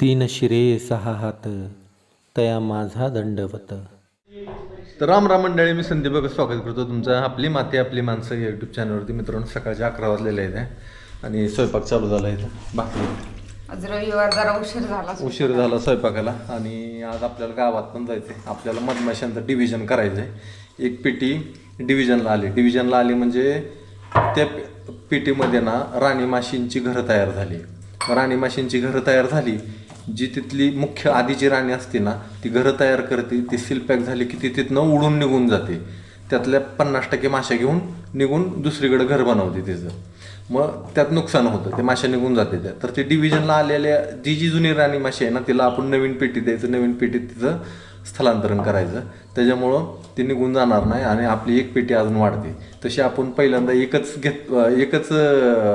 तीन शिरे सहा हात तया माझा दंडवत. तर राम राम मंडळी मी संदीप बघा स्वागत करतो तुमचं. आपली माती आपली माणसं या यूट्यूब चॅनलवरती मित्रांनो सकाळचे अकरा वाजलेले आहेत आणि स्वयंपाक चालू झाला इथं. रविवार जरा उशीर झाला. उशीर झाला स्वयंपाकाला. आणि आज आपल्याला गावात पण जायचं आहे आपल्याला मधमाशांचं डिव्हिजन करायचं आहे एक पेटी डिव्हिजनला आली. डिव्हिजनला आली म्हणजे त्या पेटीमध्ये ना राणी माशींची घरं तयार झाली. राणी माशींची घरं तयार झाली जी तिथली मुख्य आधीची राणी असते ना ती घरं तयार करते ती सील पॅक झाली की ती तिथनं उडून निघून जाते. त्यातल्या पन्नास टक्के माश्या घेऊन निघून दुसरीकडे घर बनवते तिचं. मग त्यात नुकसान होतं ते माश्या निघून जाते त्या. तर ते डिव्हिजनला आलेल्या जी जी जुनी राणी माशी आहे ना तिला आपण नवीन पेटी द्यायचं नवीन पेटीत तिचं स्थलांतरण करायचं. त्याच्यामुळं ते निघून जाणार नाही आणि आपली एक पेटी अजून वाढते. तशी आपण पहिल्यांदा एकच घेत एकच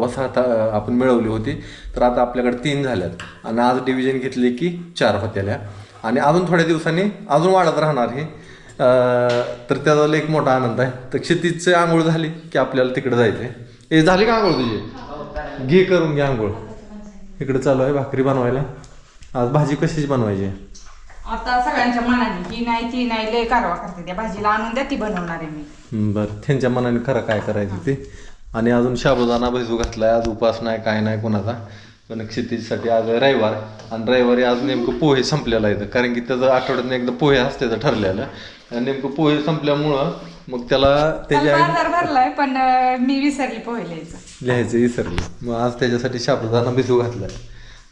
वसाहत आपण मिळवली होती. तर आता आपल्याकडे तीन झाल्यात. आणि आज डिव्हिजन घेतली की चार होत्याल्या. आणि अजून थोड्या दिवसांनी अजून वाढत राहणार हे. तर त्याचा एक मोठा आनंद आहे. तर क्षितीजची आंघोळ झाली की आपल्याला तिकडे जायचं आहे ए झाली का आंघोळ तुझी? घे करून घे आंघोळ. इकडे चालू आहे भाकरी बनवायला. आज भाजी कशीच बनवायची? आहे? आता सगळ्यांच्या मनाने ही नाही ती नाही लय कारवा करते. त्या भाजीला आणून द्या ती बनवणार आहे मी. बरं. त्यांच्या मनाने खरं काय करायचं ते? आणि अजून शाबुदाना भिजू घातलाय आज उपास नाही काय नाही कोणाचा. पण क्षितिजसाठी आज रविवार. आणि रविवारी आज नेमकं पोहे संपलेला आहे कारण की त्याचं आठवड्यात एकदा पोहे असते ठरलेलं. आणि नेमकं पोहे संपल्यामुळं मग त्याला त्याच्या बाजार भरलाय पण अं, मी विसरली पोहेल्याचं लिहायचं विसरलं. मग आज त्याच्यासाठी शाबुदाना भिजू घातलाय.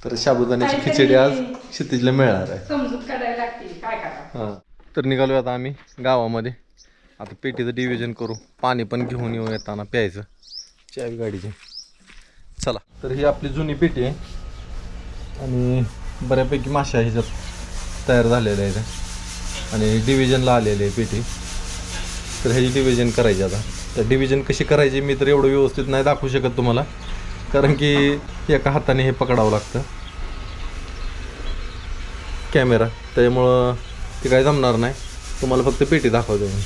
तर शाबुदाण्याची खिचडी आज क्षितिजला मिळणार आहे. समजूत काढायला लागते काय करा? हां. तर निघालो आता आम्ही गावामध्ये. आता पेटीचं डिव्हिजन करू. पाणी पण घेऊन येऊ येताना प्यायचं. चावी गाडीची. चला. तर ही आपली जुनी पेटी आहे. आणि बऱ्यापैकी माश्या ह्याच्यात तयार झालेल्या आहेत. आणि डिव्हिजनला आलेली आहे पेटी. तर ह्याची डिव्हिजन करायची आता. तर डिव्हिजन कशी करायची मी तर एवढं व्यवस्थित नाही दाखवू शकत तुम्हाला. कारण की एका हाताने हे पकडावं लागतं. कॅमेरा त्याच्यामुळं ते काय जमणार नाही. तुम्हाला फक्त पेटी दाखवतो मी.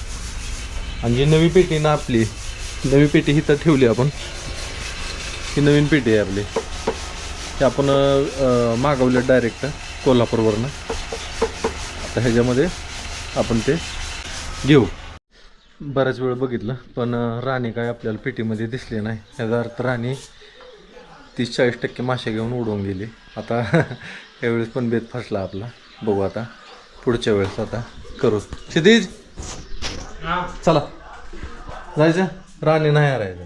आणि जी नवी पेटी ना आपली नवी पेटी ही तर ठेवली आपण ही नवीन पेटी आहे आपली. ही आपण मागवलं डायरेक्ट कोल्हापूरवरनं. आता ह्याच्यामध्ये आपण ते घेऊ. बराच वेळ बघितलं पण राणी काय आपल्याला पेटीमध्ये दिसली नाही. ह्याचा अर्थ राणी तीस चाळीस टक्के मासे घेऊन उडवून गेली. आता यावेळेस पण बेत फसला आपला. बघू आता. पुढच्या वेळेस आता करू. क्षितिज! चला. जायचं? राणी नाही हरायचं.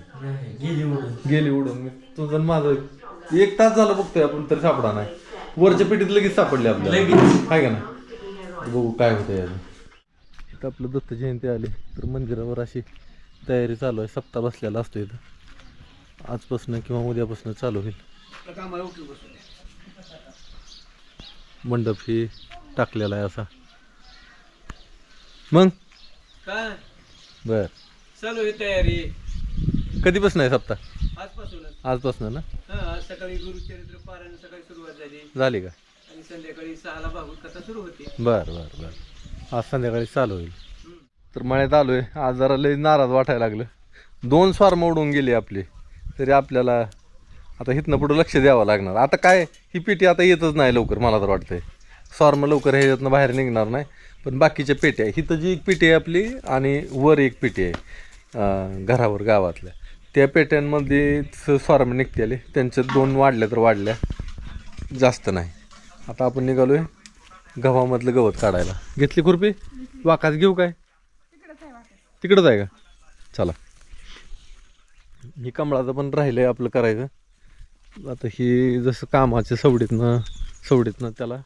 गेली उडून. मी तुझं आणि माझं एक तास झालं बघतोय आपण तरी सापडा नाही. वरच्या पेटीत लगेच सापडली आपल्याला. काय का ना बघू काय होतं याचं इथं आपलं दत्त जयंती आली. तर मंदिरावर अशी तयारी चालू आहे. सप्ताह बसलेला असतो इथं. आजपासून किंवा उद्यापासून चालू होईल. मंडप ही टाकलेला आहे असा. मग? काय? बर. चालू आहे तयारी. कधीपासून आहे सप्ताह? आजपासूनच. आजपासून ना? हा आज सकाळी गुरुचरित्र पारायण सकाळी सुरुवात झाली. झाली का? आणि संध्याकाळी सहाला भागवत कथा सुरू होती. बर बर बर. आज संध्याकाळी चालू होईल. तर मळ्यात आलोय आज जरा लय नाराज वाटायला लागलं. दोन स्वार मोडून गेली आपली. तरी आपल्याला आता इथनं पुढं लक्ष द्यावं लागणार. आता काय ही पेटी आता येतच नाही लवकर मला तर वाटतंय. सॉर्म लवकर ह्याच्यातनं बाहेर निघणार नाही पण बाकीच्या पेट्या हिथं जी एक पेटी आहे आपली आणि वर एक पेटी आहे घरावर गावातल्या. त्या पेट्यांमध्ये सॉर्म निघते आले त्यांच्यात दोन वाढल्या तर वाढल्या. जास्त नाही. आता आपण निघालो आहे गव्हामधलं गवत काढायला. घेतली खुरपी? वाकाच घेऊ काय? तिकडंच आहे का? चला. हे कमळाचं पण राहिलं आहे आपलं करायचं. आता ही जसं कामाच्या सवडीतनं सवडीतनं त्याला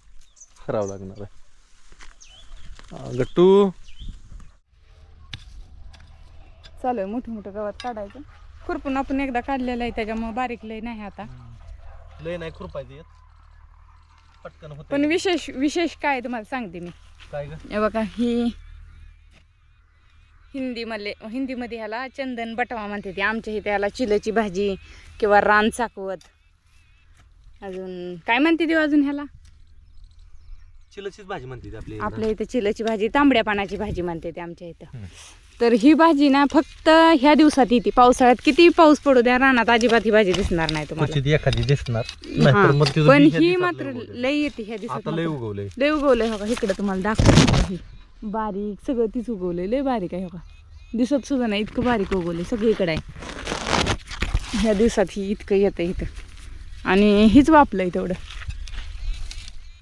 करावं लागणार आहे. गट्टू? चालू आहे मोठं मोठं गवत काढायचं. खुरपून आपण एकदा काढलेलं आहे त्याच्यामुळे बारीक लय नाही आता. लय नाही खुरपायची पटकन पण विशेष विशेष काय तुम्हाला सांगते मी. काय ग? बघा ही हिंदीमध्ये हिंदीमध्ये ह्याला चंदन बटवा म्हणते ते. आमच्या इथे ह्याला चिलची भाजी किंवा रान चाकवत अजून काय म्हणते देऊ अजून ह्याला? चिलचीच भाजी म्हणते आपली आपल्या इथं. चिलची भाजी तांबड्या पानाची भाजी म्हणते ते आमच्या इथं. तर ही भाजी ना फक्त ह्या दिवसात येते. पावसाळ्यात किती पाऊस पडू द्या रानात अजिबात ही भाजी दिसणार नाही तुम्हाला. एखादी दिसणार. पण ही मात्र लय. लय येते ह्या दिवसात लय मात्र. उगवलंय. लय उगवलंय. हो का इकडं तुम्हाला दाखवलं ही बारीक सगळं तीच उगवलंय. लय बारीक आहे हो का दिसत सुद्धा नाही इतकं बारीक उगवलंय. सगळीकडे आहे. ह्या दिवसात ही इतकं येतं इथं. आणि हीच वापलंय तेवढं.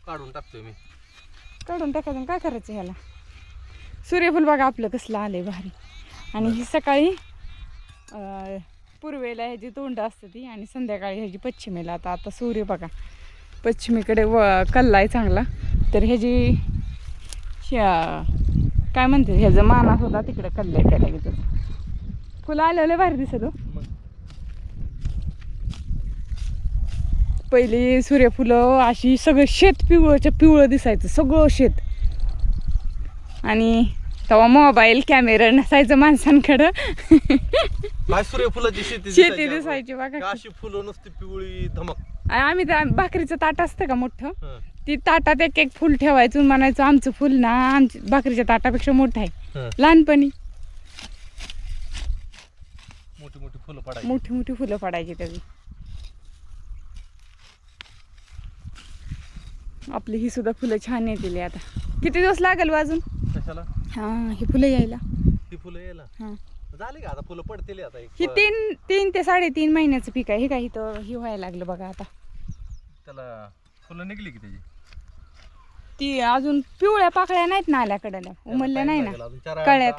काढून टाकतोय मी. काढून टाकायचं काय करायचं ह्याला? सूर्यफूल बघा आपलं कसलं आलंय भारी. आणि ही सकाळी पूर्वेला ह्याची तोंड असते ती आणि संध्याकाळी ह्याची पश्चिमेला. आता आता सूर्य बघा. पश्चिमेकडे व कल्ला आहे चांगला. तर ह्याची ह्या- काय म्हणते ह्याचा माना होता तिकडे कल्ला त्याला इथं फुलं आलेले भारी दिसत हो. पहिली सूर्यफुलं अशी सगळं शेत पिवळच्या पिवळं दिसायचं सगळं शेत. आणि तेव्हा मोबाईल कॅमेरा नसायचं माणसांकडं. सूर्यफुलाची शेती शेती दिसायची बघा. अशी फुलं नुसती पिवळी धमक. आम्ही त्या भाकरीचं ताट असतं का मोठं? ती ताटात एक एक फुल ठेवायचं म्हणायचं आमचं फुल ना आमच्या भाकरीच्या ताटापेक्षा मोठं आहे. लहानपणी. मोठी मोठी फुलं पडायची. मोठी मोठी फुलं पडायची त्याची. आपली ही सुद्धा फुलं छान येतील आता. किती दिवस लागेल अजून? कशाला? हा ही फुलं यायला. ती फुलं यायला? हा. झाली का आता? फुलं पडतील आता एक ही तीन तीन ते साडेतीन महिन्याचं पीक आहे. हे काय इथं ही व्हायला लागलं बघा आता. त्याला फुलं निघली की त्याची? ती अजून पिवळ्या पाकळ्या नाहीत ना आल्याकडे उमलल्या नाही ना. कळ्यात.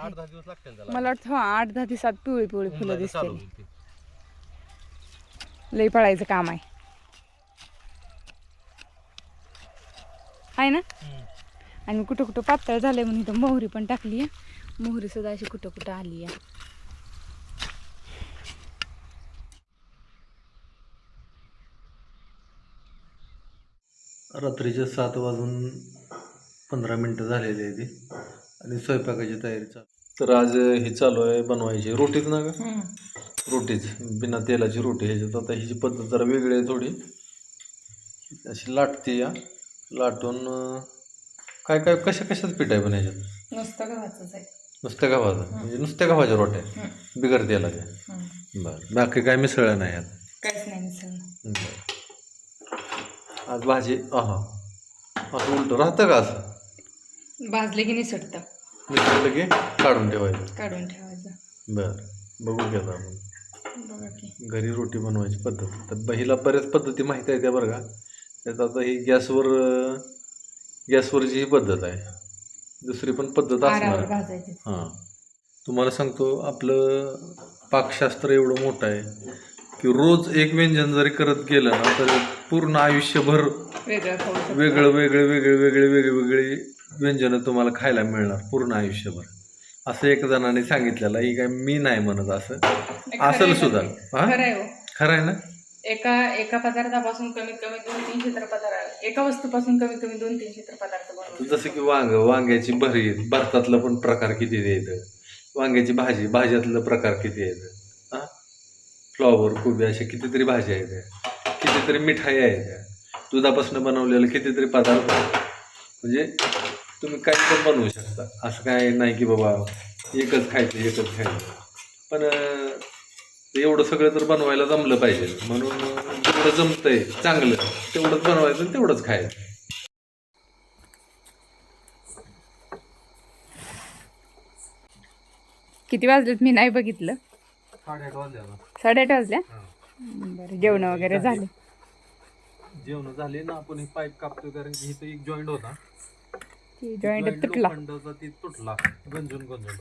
मला वाटतं हा आठ दहा दिवसात पिवळी पिवळी फुलं दिसतील. लई पळायचं काम आहे. आहे ना. आणि कुठं कुठं पातळ झालंय म्हणून इथं मोहरी पण टाकली आहे. मोहरी सुद्धा अशी कुठं कुठं आली आहे. रात्रीचे सात वाजून पंधरा मिनटं झालेली आहे ती. आणि स्वयंपाकाची तयारी चालू. तर आज हे चालू आहे बनवायची. रोटीच ना का रोटीच. बिना तेलाची रोटी. ह्याच्यात आता हिची पद्धत जरा वेगळी आहे थोडी. अशी लाटते या. लाटून काय काय कशा कशाच पीठ आहे पण ह्याच्यात? नुसतं गव्हाचंच आहे. नुसत्या गव्हाचं? म्हणजे नुसत्या गव्हाच्या रोट्या बिगर तेलाच्या? बरं. बाकी काय मिसळलं नाही यात? काहीच नाही मिसळलं. बरं. आज भाजी असं उलट राहतं का असं? भाजले की निसटतं. मिसळलं की काढून ठेवायचं. काढून ठेवायचं. बरं. बघू घ्या आपण. बघा की. घरी रोटी बनवायची पद्धत. तर बहिला बऱ्याच पद्धती माहिती आहे त्या बरं का. त्यात आता ही गॅसवर गॅसवरची ही पद्धत आहे दुसरी पण पद्धत असणार. आरावर आहे. भाजायचे. हां. तुम्हाला सांगतो आपलं पाकशास्त्र एवढं मोठं आहे. की रोज एक व्यंजन जरी करत गेलं ना तर पूर्ण आयुष्यभर वेगळं खाऊ शकतो. वेगळं वेगळे वेगळे वेगळे वेगळे वेगळे व्यंजनं तुम्हाला खायला मिळणार पूर्ण आयुष्यभर. असं एक जणाने सांगितलेलं ही काय मी नाही म्हणत असं. असेल सुद्धा. हा? खरं आहे हो. खरं आहे ना? एका एका पदार्थापासून कमीत कमी दोन तीनशे तर पदार्थ एका वस्तूपासून कमीत कमी दोन तीनशे तर पदार्थ बनवतो जसं की वांग वांग्याची भरीत भारतातलं पण प्रकार किती येतं वांग्याची भाजी भाज्यातलं प्रकार किती येतं? फ्लॉवर कोबी अशा कितीतरी भाज्या आहेत. कितीतरी मिठाई आहेत. दुधापासून बनवलेलं कितीतरी पदार्थ आहेत. म्हणजे तुम्ही काही पण बनवू शकता. असं काय नाही की बाबा एकच खायचं एकच खायचं. पण एवढं सगळं तर बनवायला जमलं पाहिजे. म्हणून जेवढं जमतंय चांगलं तेवढंच बनवायचं तेवढंच खायचं. किती वाजलेत? मी नाही बघितलं. साडेआठ वाजल्या साडेआठ वाजल्या बरं जेवण वगैरे झाले. जेवण झाले ना आपण हे पाईप कापतोय कारण की इथं एक जॉईंट होता. जॉईंट तुटला. लोखंडाचा ती तुटला गंजून गंजून.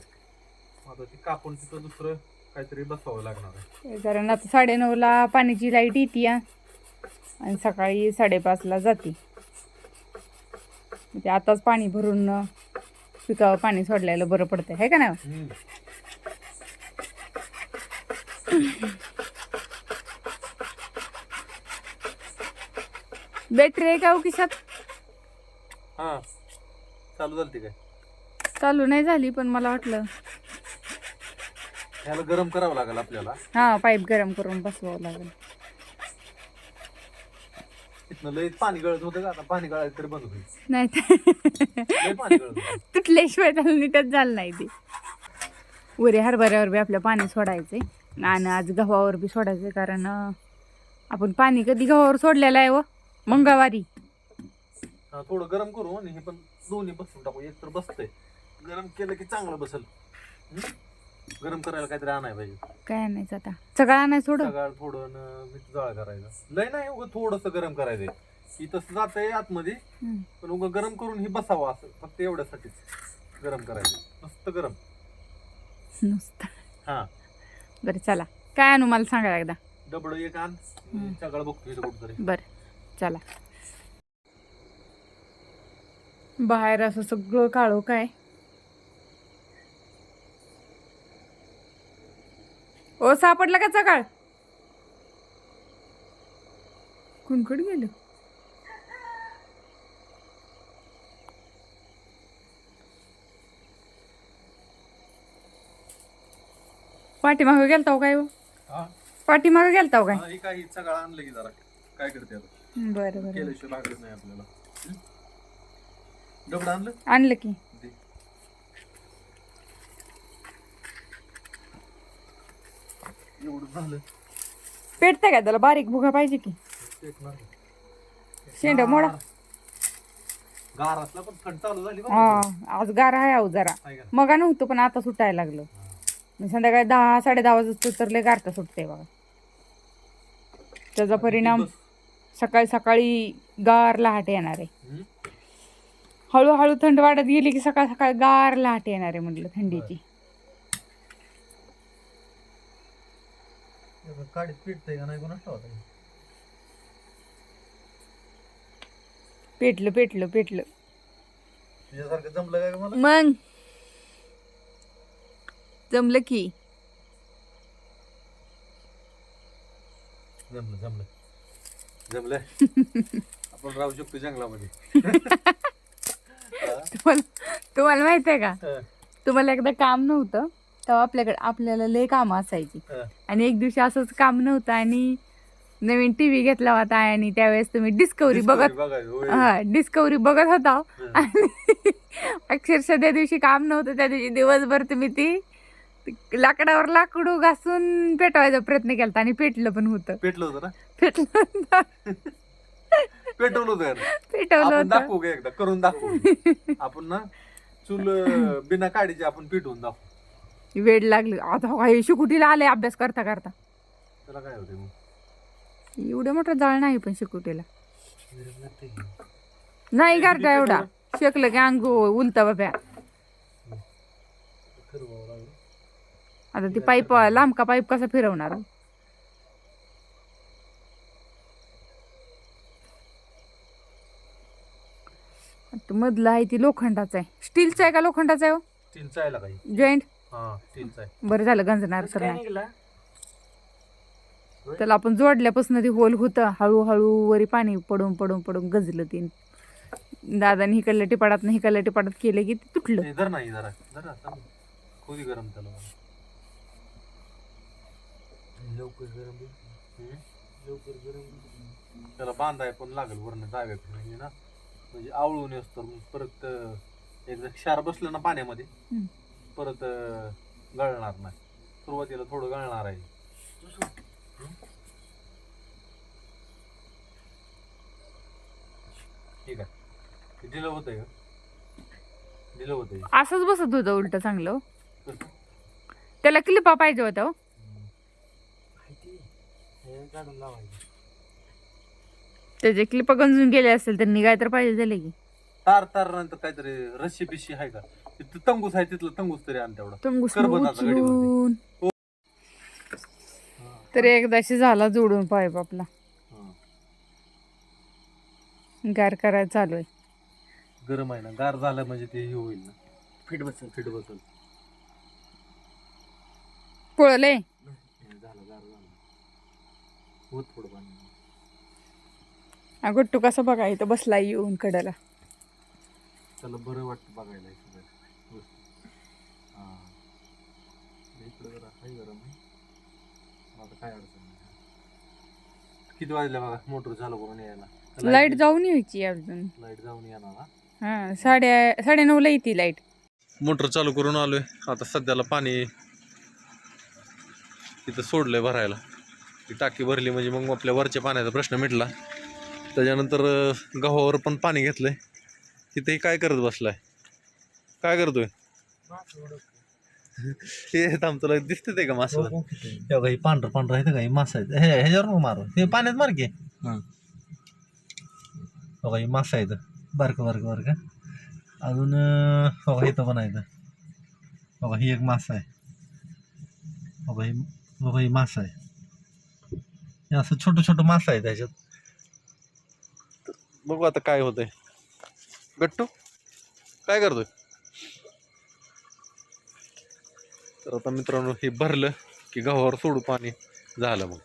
आता ती कापून तिथं दुसरं काहीतरी बसवावं लागणार आहे. कारण आता साडेनऊला पाण्याची लाइट येते आणि सकाळी साडेपाचला जाते. ते आताच पाणी भरून पिकावर पाणी सोडल्याला बरं पडतंय आहे का नाही बॅटरी आहे का हो खिशात? हा. चालू झाली काय? चालू नाही झाली पण मला वाटलं. ह्याला गरम करावं लागेल आपल्याला. हा पाईप गरम करून बसवावं लागेल. इथनं लय पाणी गळत होतं का? आता पाणी तरी बंद होईल. नाही तर लय पाणी गळत होतं. तुटल्याशिवाय त्याला नीटच झालं नाही ते. वरे हरभऱ्यावर बी आपल्या पाणी सोडायचे आणि आज गव्हावर बी सोडायचे कारण आपण पाणी कधी गव्हावर सोडलेलं आहे व मंगळवारी. हा थोडं गरम करू आणि हे पण दोन्ही बसून टाकू. एक तर बसतंय. गरम केलं की चांगलं बसल? गरम करायला काहीतरी आणाय पाहिजे. काय आणायचं आता? सगळं नाही सोड सकाळ थोडं न मीठ जाळ करायचं. लय नाही उगं थोडस गरम करायचंय. ही तसं जातंय आतमध्ये पण उगं गरम करून ही बसावं असं. फक्त एवढ्यासाठीच गरम करायचं. नुसतं गरम. नुसतं. हा. बरं चला. काय आणू? मला सांगा एकदा. डबड एक आण. सकाळ बघतो इथं कुठतरी. बरं चला. बाहेर असं सगळं काळो काय? ओ सापडला का सकाळ कुणकड गेलं? पाठीमागं गेलता हो काय हो? हा? पाठीमागं गेलता हो काय? हा, ही सकाळ आणलं की जरा. काय करते आता? बरं बरं. केल्याशिवाय भागत नाही आपल्याला. हं? डबड आणलं? आणलं की. दे. एवढं झालं. पेटतं का त्याला? बारीक भुगा पाहिजे की. एक. शेंड मोडा. गार असला पण थंड चालू झाली हा आज गार आहे अहो जरा. का? मगा नव्हतं पण आता सुटायला लागलं. संध्याकाळी दहा साडे दहा वाजता तर लय गारटा सुटते बघा. त्याचा परिणाम. सकाळी सकाळी गार लहाट येणार आहे? हळूहळू थंड वाढत गेली की सकाळ सकाळी गार लहाट येणार आहे म्हटलं थंडीची. पेटलं पेटलं पेटलं. तुझ्यासारखं जमलं काय का मला? मग? जमलं की. जमलं जमलं. जमलं आपण राहू शकतो जंगलामध्ये. तुम्हाला तुम्हाला माहीत आहे का? हं, तुम्हाला एकदा काम नव्हतं तेव्हा आपल्याकडे आपल्याला लय कामं असायची. हं. आणि एक दिवशी असंच काम नव्हतं आणि नवीन टीव्ही घेतला होता आणि त्यावेळेस तुम्ही डिस्कवरी बघत Discovery बघायचं, होय. हा डिस्कवरी बघत होता. आणि अक्षरशः त्या दिवशी काम नव्हतं त्या दिवशी दिवसभर तुम्ही ती लाकडावर लाकडू घासून पेटवायचा प्रयत्न केला आणि पेटलं पण होतं. पेटलं होतं ना? पेटलं होतं. पेटवलं होतं. पेटवलं आपण होतं. दाखवू का एकदा? करून दाखवू. आपण ना चूल अं, बिना काडीची आपण पेटवून दाखवू. वेळ लागली. आता काही शिकुटीला आले अभ्यास करता करता? त्याला काय होते मग? एवढं मोठं जाळ नाही पण शिकुटीला. नाही करता एवढा. शेकलं की अंग उलता बाप्या. आता ती पाईप लांब का पाईप कसा फिरवणार? मधलं आहे ती लोखंडाचं आहे. स्टीलचं आहे का लोखंडाचं आहे हो? स्टीलचा आहे काही. जॉईंट हा स्टीलचा आहे. बरं झालं गंजणार तर नाही. त्याला आपण जोडल्यापासून ती होल होतं. हळूहळू वरी पाणी पडून पडून पडून गजलं ते दादाने हिकडल्या टिपाडात हिकडल्या टिपाडात केलं की ते तुटलं. नाही जरा. जरा थांब. खोदी गरम त्याला. लवकर गरम लवकर गरम त्याला बांधाय पण लागेल वरनं डाव्याकडे म्हणजे ना? म्हणजे आवळून येस तर मग परत एकदा क्षार बसलं ना पाण्यामध्ये. परत गळणार नाही. सुरुवातीला थोडं गळणार आहे? ठीक आहे. दिलं होतंय का? दिलं होतंय. असंच बसत होतं उलट चांगलं हो. त्याला क्लिपा पाहिजे होत्या हो. काढून लावायचं. त्याचे क्लिपा गंजून गेले असेल तर निघाय तर पाहिजे झाले की. तार तार नंतर काहीतरी रशी बिशी आहे का? तिथं तंगूस आहे तिथलं तंगूस तरी आण तेवढा. तंगूस. उचलून तर एकदाशी झाला जोडून पाईप आपला गार करायला चालू आहे. गरम आहे ना गार झालं म्हणजे ते हे होईल ना. फिट बसल फिट बसल पळले झालं गार झालं. होत थोडं पाणी अगं कसा बघा इथं बसला येऊन कडाला. त्याला बरं वाटतं बघायला हे सगळं गोष्टी. हा. इकडं जरा आहे गरम आहे आता काय अडचण नाही. किती वाजल्या बघा? मोटर चालू करून यायला. लाइट जाऊन यायची अजून. लाइट जाऊन येणार हा? हा साडे साडे नऊला येते लाइट मोटर चालू करून आलोय. आता सध्याला पाणी तिथं सोडलंय भरायला. ती टाकी भरली म्हणजे मग आपल्या वरच्या पाण्याचा प्रश्न मिटला. त्याच्यानंतर गव्हावर पण पाणी घेतलंय. तिथेही काय करत बसलाय? काय करतोय? हे थांब तुला दिसते ते का मासं हे बघा ही पांढरं पांढरं आहे का ही मासा आहे हे ह्याच्यावर नको मारू हे पाण्यात मार की. बघा ही मासा आहे बारकं बारकं बारकं. अजून बघा इथं पण आहे इथं. बघा ही एक मासा आहे. बघा ही बघा ही मासा आहे. हे असं छोटं छोटं मासा आहे त्याच्यात. तर बघू आता काय होतंय. गट्टू काय करतोय? तर आता मित्रांनो हे भरलं की गव्हावर सोडू पाणी. झालं मग.